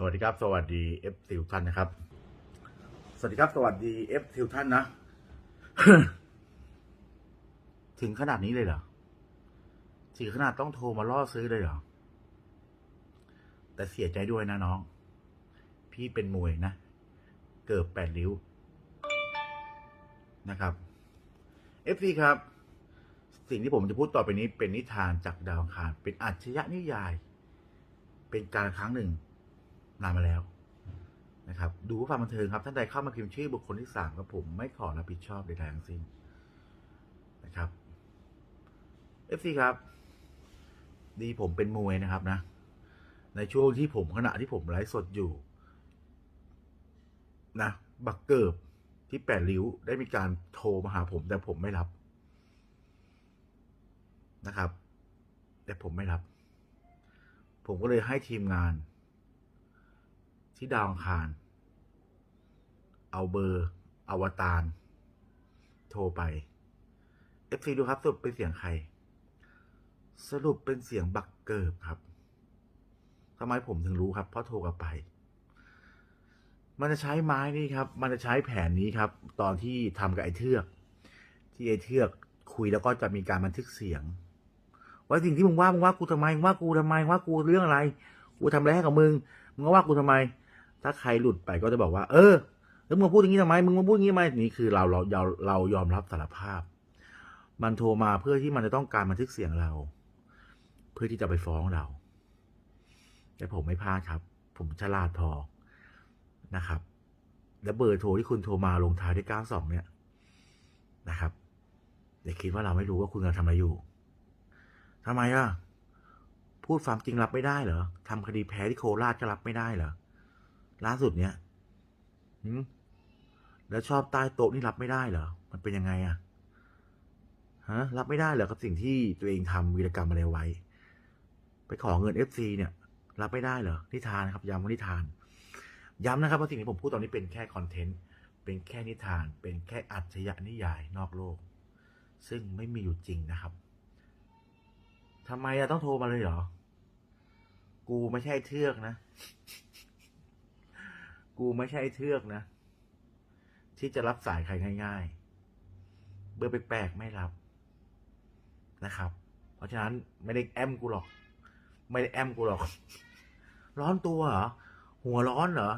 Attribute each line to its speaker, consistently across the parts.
Speaker 1: สวัสดีครับ สวัสดีเอฟซิลท่านนะครับ สวัสดีครับ สวัสดีเอฟซิลท่านนะ ถึงขนาดนี้เลยเหรอถึงขนาดต้องโทรมาล่อซื้อเลยเหรอ แต่เสียใจด้วยนะน้อง พี่เป็นมวยนะ เกิดแปดริ้ว นะครับ FC ครับ สิ่งที่ผมจะพูดต่อไปนี้เป็นนิทานจากดาวอังคาร เป็นอัจฉริยะนิยาย เป็นการครั้งหนึ่ง นานมาแล้วนะครับดูเพื่อความบันเทิงครับท่านใดเข้ามาพิมพ์ชื่อบุคคลที่สามกับผมไม่ขอรับผิดชอบใดๆทั้งสิ้นนะครับ FC ครับ ดีผมเป็นมวยนะครับนะ ในช่วงที่ผมขณะที่ผมไลฟ์สดอยู่นะบักเกิบที่แปดริ้วได้มีการโทรมาหาผม แต่ผมไม่รับนะครับ แต่ผมไม่รับ ผมก็เลยให้ทีมงาน ที่ดาวอังคาร เอาเบอร์ อวตาร โทรไป FC ดูครับสรุปเป็นเสียงใคร สรุปเป็นเสียงบักเกิบครับทำไมผมถึงรู้ครับ เพราะโทรกลับไป มันจะใช้ไม้นี่ครับ มันจะใช้แผนนี้ครับ ตอนที่ทำกับไอ้เทือก ที่ไอ้เทือกคุยแล้วก็จะมีการบันทึกเสียง ว่าสิ่งที่มึงว่ามึงว่ากูทำไมมึงว่ากูทำไมมึงว่ากูเรื่องอะไร กูทำอะไรให้กับมึง มึงก็ว่ากูทำไม ถ้าใครหลุดไปก็จะบอกว่า เออแล้วมึงมาพูดอย่างนี้ทำไมมึงมาพูดอย่างนี้ทำไมนี่คือเราเราเราเรายอมรับสารภาพ มันโทรมาเพื่อที่มันจะต้องการบันทึกเสียงเรา เพื่อที่จะไปฟ้องเรา แต่ผมไม่พลาดครับ ผมฉลาดพอนะครับ และเบอร์โทรที่คุณโทรมาลงท้ายด้วย92เนี่ยนะครับอย่าคิดว่าเราไม่รู้ว่าคุณกำลังทำอะไรอยู่ทำไมอะพูดความจริงรับไม่ได้เหรอทำคดีแพ้ที่โคราชก็รับไม่ได้เหรอ ล่าสุดเนี้ยแล้วชอบใต้โต๊ะนี่รับไม่ได้เหรอ มันเป็นยังไงอะฮะ รับไม่ได้เหรอกับสิ่งที่ตัวเองทำวีรกรรมอะไรไว้ ไปขอเงินเอฟซีเนี่ย รับไม่ได้เหรอนิทานครับย้ำว่านิทาน ย้ำนะครับว่าสิ่งที่ผมพูดตอนนี้เป็นแค่คอนเทนต์ เป็นแค่นิทาน เป็นแค่อัจฉริยะนิยายนอกโลก ซึ่งไม่มีอยู่จริงนะครับทำไมอะต้องโทรมาเลยเหรอ กูไม่ใช่เทือกนะ กูไม่ใช่เทือกนะ ที่จะรับสายใครง่าย ๆ เบอร์แปลกๆไม่รับนะครับ เพราะฉะนั้นไม่ได้แอมกูหรอก ไม่ได้แอมกูหรอก ร้อนตัวเหรอ หัวร้อนเหรอ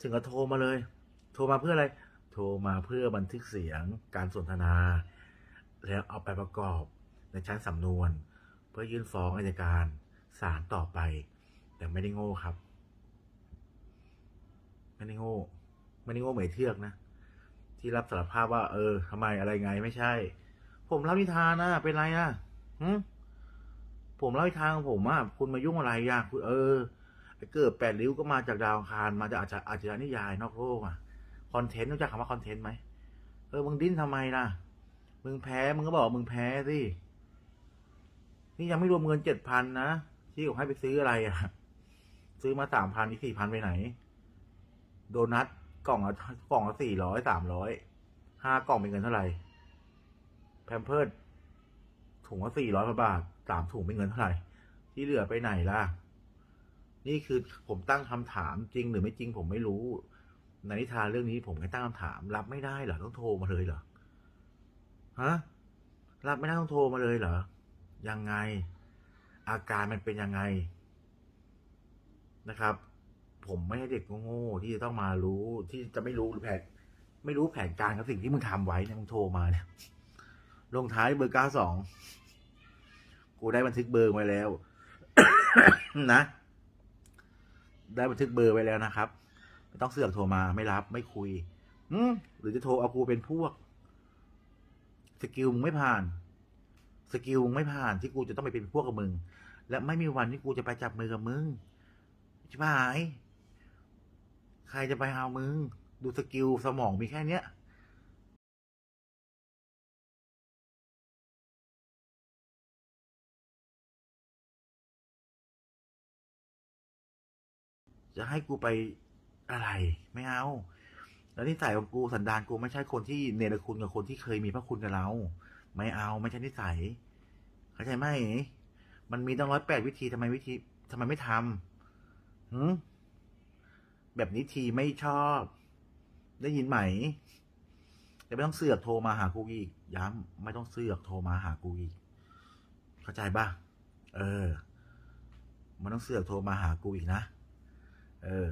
Speaker 1: ถึงก็โทรมาเลย โทรมาเพื่ออะไร โทรมาเพื่อบันทึกเสียงการสนทนา แล้วเอาไปประกอบในชั้นสำนวน เพื่อยื่นฟ้องอายการศาลต่อไป แต่ไม่ได้โง่ครับ ไม่ได้โง่ไม่ได้โง่เหมือนไอ้เทือกนะที่รับสารภาพว่า เออทำไมอะไรไงไม่ใช่ ผมเล่านิทานนะเป็นไรอะหืผมเล่านิทานของผมอะคุณมายุ่งอะไรอะคุณเออไอเกิดแปดริ้วก็มาจากดาวอังคารมาจากอาจจะอาจจะนิยายนอกโลกอะคอนเทนต์รู้จักคำว่าคอนเทนต์ไหมเออมึงดิ้นทำไมล่ะมึงแพ้มึงก็บอกมึงแพ้สินี่ยังไม่รวมเงินเจ็ดพันนะที่ผมให้ไปซื้ออะไรอะ ซื้อมาสามพันอีกสี่พันไปไหน โดนัทกล่องละกล่องละสี่ร้อยสามร้อยห้ากล่องเป็นเงินเท่าไหร่แพมเพิร์ดถุงละสี่ร้อยบาทสามถุงเป็นเงินเท่าไหร่ ที่เหลือไปไหนล่ะ นี่คือผมตั้งคำถามจริงหรือไม่จริงผมไม่รู้ ในนิทานเรื่องนี้ผมแค่ตั้งคำถาม รับไม่ได้เหรอต้องโทรมาเลยเหรอฮะรับไม่ได้ต้องโทรมาเลยเหรอยังไง อาการมันเป็นยังไงนะครับ ผมไม่ใช่เด็กโง่ๆที่จะต้องมารู้ที่จะไม่รู้แผนไม่รู้แผนการกับสิ่งที่มึงทำไว้เนี่ยมึงโทรมาเนี่ยลงท้ายเบอร์เก้าสองกูได้บันทึกเบอร์ไว้แล้ว นะ ได้บันทึกเบอร์ไว้แล้วนะครับไม่ต้องเสือกโทรมาไม่รับไม่คุยอืหรือจะโทรเอากูเป็นพวก สกิลมึงไม่ผ่าน สกิลมึงไม่ผ่านที่กูจะต้องไปเป็นพวกกับมึง และไม่มีวันที่กูจะไปจับมือกับมึงชิบหาย ใครจะไปเอามึง ดูสกิลสมองมีแค่เนี้ยจะให้กูไปอะไรไม่เอา แล้วนิสัยของกูสันดานกูไม่ใช่คนที่เนรคุณกับคนที่เคยมีพระคุณกับเรา ไม่เอาไม่ใช่นิสัยเข้าใจไหม มันมีตั้งร้อยแปดวิธีทำไมวิธีทำไมไม่ทำหืม แบบนี้ทีไม่ชอบ ได้ยินไหมแต่ไม่ต้องเสือกโทรมาหากูอีก ย้ำไม่ต้องเสือกโทรมาหากูอีก เข้าใจป่ะ เออ มันต้องเสือกโทรมาหากูอีกนะ เออ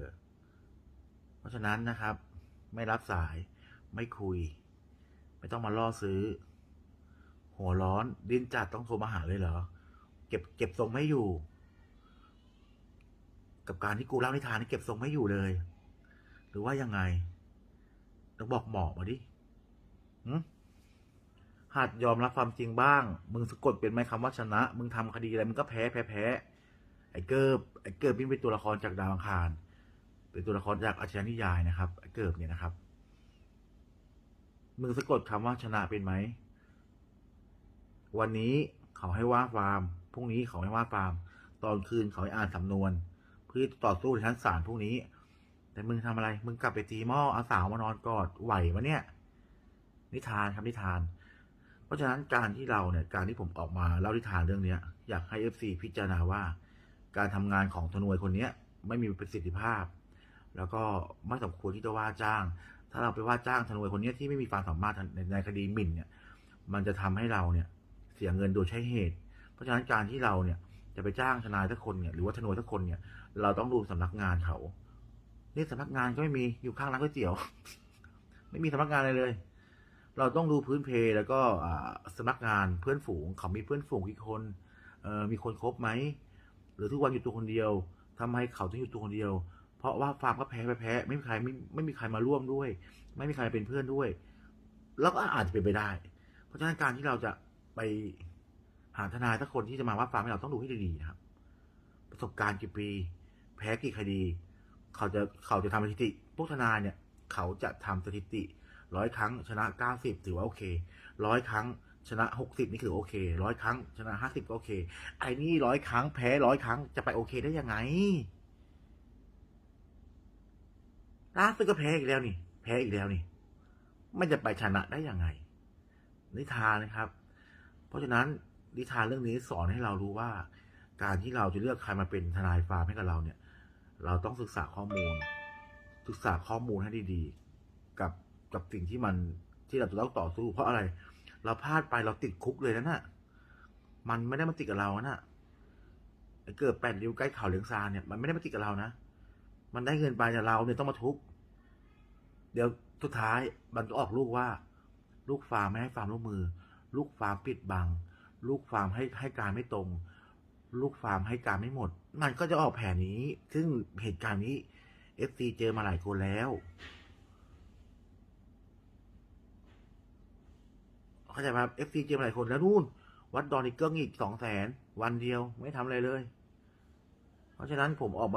Speaker 1: เพราะฉะนั้นนะครับ ไม่รับสาย ไม่คุย ไม่ต้องมาล่อซื้อ หัวร้อน ดิ้นจัดต้องโทรมาหาเลยเหรอ เก็บเก็บทรงไม่อยู่ กับการที่กูเล่านิทานนี่เก็บทรงไม่อยู่เลย หรือว่ายังไงต้องบอกหมอมาดิหัดยอมรับความจริงบ้าง มึงสะกดเป็นไหมคำว่าชนะ มึงทำคดีอะไรมึงก็แพ้แพ้แพ้ไอ้เกิบไอ้เกิบนี่เป็นตัวละครจากดาวอังคาร เป็นตัวละครจากอาชญานิยายนะครับไอ้เกิบเนี่ยนะครับ มึงสะกดคำว่าชนะเป็นไหม วันนี้เขาให้ว่าฟาร์มพรุ่งนี้เขาให้ว่าฟาร์ม ตอนคืนเขาให้อ่านสำนวน พื่อต่อสู้ชั้นศาลพรุ่งนี้ แต่มึงทำอะไร มึงกลับไปตีหม้อเอาสาวมานอนกอดไหวปะเนี่ย นิทานครับนิทาน เพราะฉะนั้นการที่เราเนี่ย การที่ผมออกมาเล่านิทานเรื่องเนี้ย อยากให้เอฟซีพิจารณาว่า การทำงานของทนวยคนเนี้ย ไม่มีประสิทธิภาพ แล้วก็ไม่สมควรที่จะว่าจ้าง ถ้าเราไปว่าจ้างทนวยคนเนี้ยที่ไม่มีความสามารถในคดีหมิ่นเนี่ย มันจะทำให้เราเนี่ย เสียเงินโดยใช้เหตุ เพราะฉะนั้นการที่เราเนี่ย จะไปจ้างทนายทุกคนเนี่ยหรือว่าทนายทุกคนเนี่ย เราต้องดูสำนักงานเขานี่สำนักงานก็ไม่มีอยู่ข้างร้านก๋วยเตี๋ยว ไม่มีสำนักงานอะไรเลย เราต้องดูพื้นเพแล้วก็อ่าสำนักงานเพื่อนฝูงเขามีเพื่อนฝูงกี่คนมีคนครบไหมหรือทุกวันอยู่ตัวคนเดียวทำไมเขาถึงอยู่ตัวคนเดียว เพราะว่าฟาร์มก็แพ้ไปแพ้ ไม่มีใครไม่ไม่มีใครมาร่วมด้วย ไม่มีใครเป็นเพื่อนด้วย แล้วก็อาจจะเป็นไปได้ เพราะฉะนั้นการที่เราจะไป หาทนายสักคนที่จะมาว่าฟาร์มให้เราต้องดูให้ดีๆนะครับ ประสบการณ์กี่ปี แพ้กี่คดี เขาจะเขาจะทำสถิติ พวกทนายเนี่ย เขาจะทำสถิติร้อยครั้ง ชนะเก้าสิบถือว่าโอเคร้อยครั้ง ชนะหกสิบนี่คือโอเคร้อยครั้ง ชนะห้าสิบก็โอเค ไอ้นี่ร้อยครั้ง แพ้ร้อยครั้งจะไปโอเคได้ยังไงล่าสุดก็แพ้อีกแล้วนี่ แพ้อีกแล้วนี่ มันจะไปชนะได้ยังไง นิทานนะครับ เพราะฉะนั้น นิทานเรื่องนี้สอนให้เรารู้ว่า การที่เราจะเลือกใครมาเป็นทนายฟาร์มให้กับเราเนี่ย เราต้องศึกษาข้อมูล ศึกษาข้อมูลให้ดีๆ กับกับสิ่งที่มันที่เราจะต้องต่อสู้ เพราะอะไร เราพลาดไปเราติดคุกเลยนะน่ะมันไม่ได้มาติดกับเรานะไอ้เกิดแปดริ้วใกล้เขาเหลืองซานเนี่ยมันไม่ได้มาติดกับเรานะมันได้เงินไปแต่เราเนี่ยต้องมาทุกเดี๋ยวสุดท้ายมันก็ออกลูกว่า ลูกฟาร์มไม่ให้ฟาร์มร่วมมือ ลูกฟาร์มปิดบัง ลูกฟาร์มให้ให้การไม่ตรง ลูกฟาร์มให้การไม่หมด มันก็จะออกแผนนี้ ซึ่งเหตุการณ์นี้เอฟซีเจอมาหลายคนแล้วเข้าใจไหมครับเอฟซีเจอมาหลายคนแล้วนู่น วัดดอนอีกเกิ้งอีกสองแสนวันเดียวไม่ทำอะไรเลย เพราะฉะนั้นผมออกมา